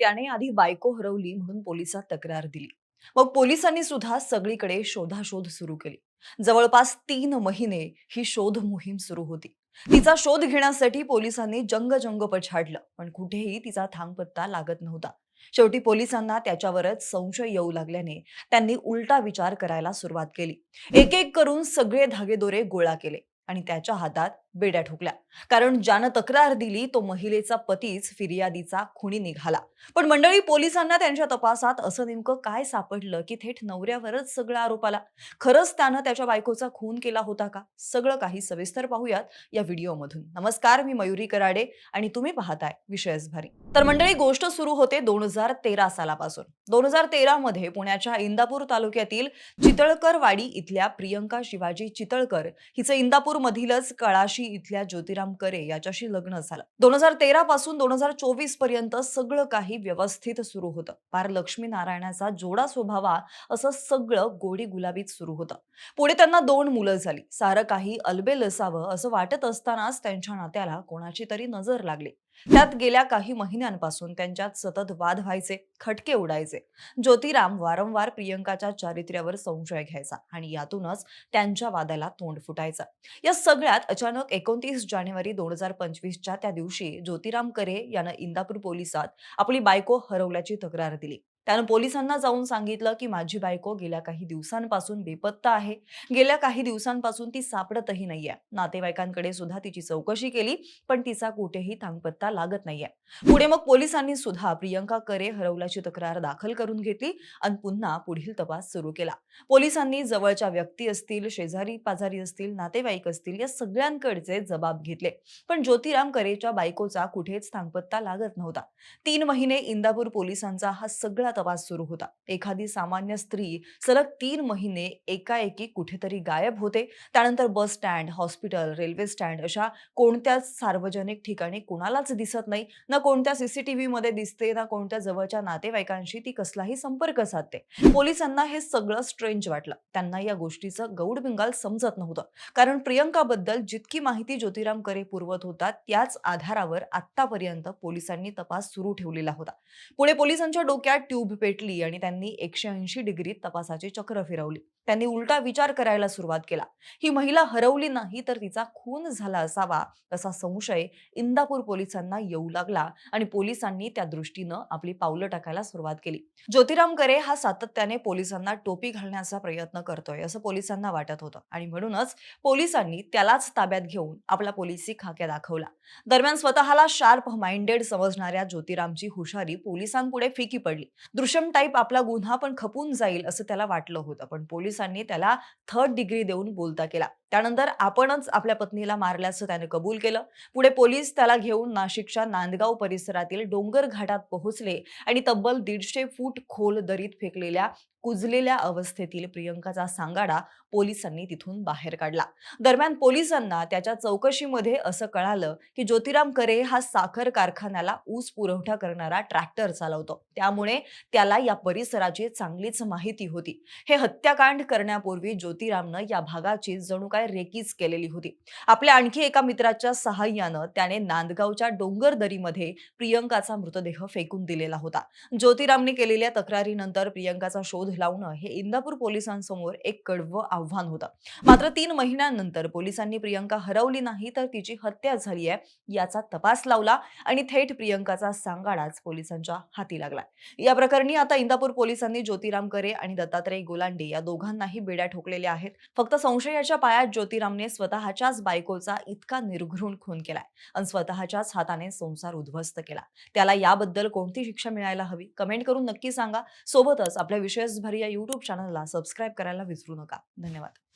त्याने आधी बायको हरवली म्हणून पोलिसात तक्रार दिली. मग पोलिसांनी सुद्धा सगळीकडे शोधाशोध सुरू केली. जवळपास तीन महिने ही शोध मोहीम सुरू होती. तिचा शोध घेण्यासाठी पोलिसांनी जंगजंग पछाडलं पण कुठेही तिचा थांगपत्ता लागत नव्हता. शेवटी पोलिसांना त्याच्यावरच संशय येऊ लागल्याने त्यांनी उलटा विचार करायला सुरुवात केली. एक एक करून सगळे धागेदोरे गोळा केले आणि त्याच्या हातात बेड्या ठोकल्या. कारण ज्यानं तक्रार दिली तो महिलेचा पतीच फिर्यादीचा खुणी निघाला. पण मंडळी पोलिसांना त्यांच्या तपासात असं नेमकं काय सापडलं की थेट नवऱ्यावरच सगळा आरोप आला? खरंच त्यानं त्याच्या बायकोचा खून केला होता का? सगळं काही सविस्तर पाहूयात या व्हिडिओमधून. नमस्कार मी मयुरी कराडे आणि तुम्ही पाहताय विषयच भारी तर मंडळी गोष्ट सुरू होते दोन हजार तेरा सालापासून. दोन हजार तेरा मध्ये पुण्याच्या इंदापूर तालुक्यातील चितळकरवाडी इथल्या प्रियंका शिवाजी चितळकर हिचं इंदापूर मधीलच कळाशी इथल्या ज्योतिराम करे याच्याशी लग्न झालं. दोन हजार तेरा पासून दोन हजार चोवीसपर्यंत सगळं काही व्यवस्थित सुरू होतं. पार लक्ष्मी नारायणाचा जोडा स्वभावा असं सगळं गोडी गुलाबीत सुरू होतं. पुढे त्यांना दोन मुलं झाली. सारं काही अलबेल असावं असं वाटत असतानाच त्यांच्या नात्याला कोणाची तरी नजर लागली. त्यात गेल्या काही महिन्यांपासून त्यांच्यात सतत वाद व्हायचे खटके उडायचे. ज्योतिराम वारंवार प्रियंकाच्या चारित्र्यावर संशय घ्यायचा आणि यातूनच त्यांच्या वादाला तोंड फुटायचं. या सगळ्यात अचानक एकोणतीस जानेवारी दोन हजार पंचवीसच्या त्या दिवशी ज्योतिराम करे यानं इंदापूर पोलिसात आपली बायको हरवल्याची तक्रार दिली. त्यानं पोलिसांना जाऊन सांगितलं की माझी बायको गेल्या काही दिवसांपासून बेपत्ता आहे. गेल्या काही दिवसांपासून ती सापडतही नाहीये. नातेवाईकांकडे सुद्धा तिची चौकशी केली पण तिचा कुठेही थांगपत्ता लागत नाहीये. पुढे मग पोलिसांनी सुद्धा प्रियंका करे हरवल्याची तक्रार दाखल करून घेतली आणि पुन्हा पुढील तपास सुरू केला. पोलिसांनी जवळच्या व्यक्ती असतील शेजारी पाजारी असतील नातेवाईक असतील या सगळ्यांकडचे जबाब घेतले. पण ज्योतिराम करेच्या बायकोचा कुठेच थांगपत्ता लागत नव्हता. तीन महिने इंदापूर पोलिसांचा हा सगळा तपास सुरू होता. एखादी सामान्य स्त्री सलग तीन महिने एकाएकी कुठेतरी गायब होते. त्यानंतर bus stand hospital railway stand अशा कोणत्याच सार्वजनिक ठिकाणी कुणालाच दिसत नाही. ना कोणत्या सीसीटीव्ही मध्ये दिसते ना कोणत्या जवळच्या नातेवाईकांशी ती कसलाही संपर्क साधते. पोलिसांना हे सगळं स्ट्रेंज वाटलं. त्यांना या गोष्टीचं गौड बिंगाल समजत नव्हतं. कारण प्रियंकाबद्दल जितकी माहिती ज्योतिराम करे पुरवत होता त्याच आधारावर आतापर्यंत पोलिसांनी तपास सुरू ठेवलेला होता. पुढे पोलिसांच्या डोक्यात ट्यूब पेटली आणि त्यांनी एकशे ऐंशी डिग्रीत तपासाची चक्र फिरवली. त्यांनी उलटा विचार करायला सुरुवात केला. ही महिला हरवली नाही तर तिचा खून झाला असावा असा संशय इंदापूर पोलिसांना येऊ लागला आणि पोलिसांनी त्या दृष्टीनं आपली पावलं टाकायला सुरुवात केली. ज्योतिराम करे हा सातत्याने पोलिसांना टोपी घालण्याचा प्रयत्न करतोय असं पोलिसांना वाटत होतं आणि म्हणूनच पोलिसांनी त्यालाच ताब्यात घेऊन आपला पोलिसी खाक्या दाखवला. दरम्यान स्वतःला शार्प माइंडेड समजणाऱ्या ज्योतिरामची हुशारी पोलिसांपुढे फिकी पडली. दृश्यम टाईप आपला गुन्हा पण खपून जाईल असं त्याला वाटलं होतं. पण पोलिसांनी त्याला थर्ड डिग्री देऊन बोलता केला. त्यानंतर आपणच आपल्या पत्नीला मारल्याचं त्याने कबूल केलं. पुढे पोलीस त्याला घेऊन नाशिकच्या नांदगाव परिसरातील डोंगर घाटात पोहोचले आणि तब्बल दीडशे फूट खोल दरीत फेकलेल्या कुजलेल्या अवस्थेतील प्रियंकाचा सांगाडा पोलिसांनी तिथून बाहेर काढला. दरम्यान पोलिसांना त्याच्या चौकशीमध्ये असं कळालं की ज्योतिराम करे हा साखर कारखान्याला ऊस पुरवठा करणारा ट्रॅक्टर चालवतो. त्यामुळे त्याला या परिसराची चांगलीच माहिती होती. हे हत्याकांड करण्यापूर्वी ज्योतिरामनं या भागाची जणू काय रेकीच केलेली होती. आपल्या आणखी एका मित्राच्या सहाय्यानं त्याने नांदगावच्या डोंगर दरीमध्ये प्रियंकाचा मृतदेह फेकून दिलेला होता. ज्योतिरामने केलेल्या तक्रारीनंतर प्रियंकाचा शोध लावणं हे इंदापूर पोलिसांसमोर एक कडवं आव्हान होतं. मात्र तीन महिन्यानंतर पोलिसांनी प्रियंका हरवली नाही तर तिची हत्या झाली आहे याचा तपास लावला आणि थेट प्रियंकाचा सांगाडाच पोलिसांच्या हाती लागला. या प्रकरणी आता इंदापूर पोलिसांनी ज्योतिराम करे आणि दत्तात्रय गोलांडे या दोघांनाही बेड्या ठोकलेल्या आहेत. फक्त संशयाच्या पायात ज्योतिरामने स्वतःच्याच बायकोचा इतका निर्घृण खून केलाय आणि स्वतःच्याच हाताने संसार उद्ध्वस्त केला. त्याला याबद्दल कोणती शिक्षा मिळायला हवी? कमेंट करून नक्की सांगा. सोबतच आपल्या विशेष भरी या युट्यूब चॅनलला सबस्क्राईब करायला विसरू नका. धन्यवाद.